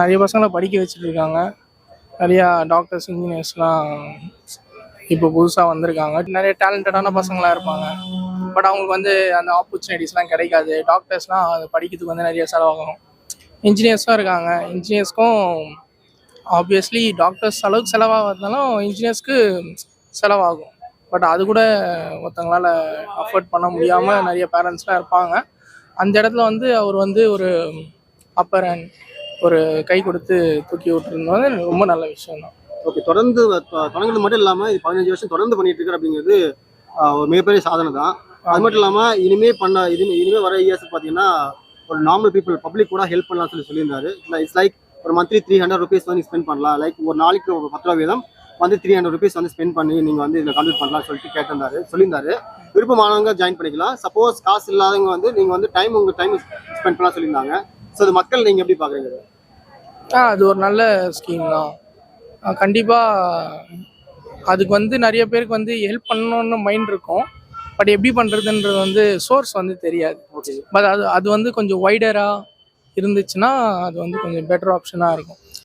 நிறைய பசங்களை படிக்க வச்சுட்டு இருக்காங்க நிறையா டாக்டர்ஸ் இன்ஜினியர்ஸ்லாம் இப்போ புதுசாக வந்திருக்காங்க. நிறைய டேலண்டடான பசங்களாம் இருப்பாங்க. பட் அவங்களுக்கு வந்து அந்த ஆப்பர்ச்சுனிட்டிஸ்லாம் கிடைக்காது. டாக்டர்ஸ்லாம் அது படிக்கிறதுக்கு வந்து நிறைய செலவாகும். இன்ஜினியர்ஸும் இருக்காங்க. இன்ஜினியர்ஸ்க்கும் ஆப்வியஸ்லி டாக்டர்ஸ் அளவுக்கு செலவாகிறதுனாலும் இன்ஜினியர்ஸ்க்கு செலவாகும். பட் அது கூட ஒருத்தங்களால் அஃபோர்ட் பண்ண முடியாமல் நிறைய பேரண்ட்ஸ்லாம் இருப்பாங்க. அந்த இடத்துல வந்து அவர் வந்து ஒரு அப்பர் அண்ட் ஒரு கை கொடுத்து தூக்கி விட்டுருந்தது. ரொம்ப நல்ல விஷயம் தான் ஓகே தொடர்ந்து தொடங்குறது மட்டும் இல்லாம இது பதினஞ்சு வருஷம் தொடர்ந்து பண்ணிட்டு இருக்காரு அப்படிங்கிறது ஒரு மிகப்பெரிய சாதனை தான் அது மட்டும் இல்லாம இனிமே பண்ண இது இனிமே வர இயர்ஸ் பாத்தீங்கன்னா ஒரு நார்மல் பீப்புள் பப்ளிக் கூட ஹெல்ப் பண்ணலாம் சொல்லி சொல்லியிருந்தாரு. இட்ஸ் லைக் ஒரு மந்த்லி த்ரீ ஹண்ட்ரட் ருபீஸ் வந்து ஸ்பெண்ட் பண்ணலாம். லைக் ஒரு நாளைக்கு ஒரு பத்து ரூபா வீதம் வந்து த்ரீ ஹண்ட்ரட் ருபீஸ் வந்து ஸ்பெண்ட் பண்ணி நீங்க வந்து இதில் கம்ப்ளீட் பண்ணலாம் சொல்லிட்டு கேட்டிருந்தாரு சொல்லியிருந்தாரு. விருப்பமானவங்க ஜாயின் பண்ணிக்கலாம். சப்போஸ் காசு இல்லாதவங்க வந்து நீங்க வந்து டைம் உங்க டைம் ஸ்பெண்ட் பண்ணலாம் சொல்லியிருந்தாங்க. ஸோ அது மக்கள் நீங்க எப்படி பாக்குறீங்க? ஆ அது ஒரு நல்ல ஸ்கீம் தான். ஆ, கண்டிப்பா அதுக்கு வந்து நிறைய பேருக்கு வந்து ஹெல்ப் பண்ணணும்னு மைண்ட் இருக்கும். பட் எப்படி பண்ணுறதுன்றது வந்து சோர்ஸ் வந்து தெரியாது. பட் அது அது வந்து கொஞ்சம் வைடராக இருந்துச்சுன்னா அது வந்து கொஞ்சம் பெட்டர் ஆப்ஷனாக இருக்கும்.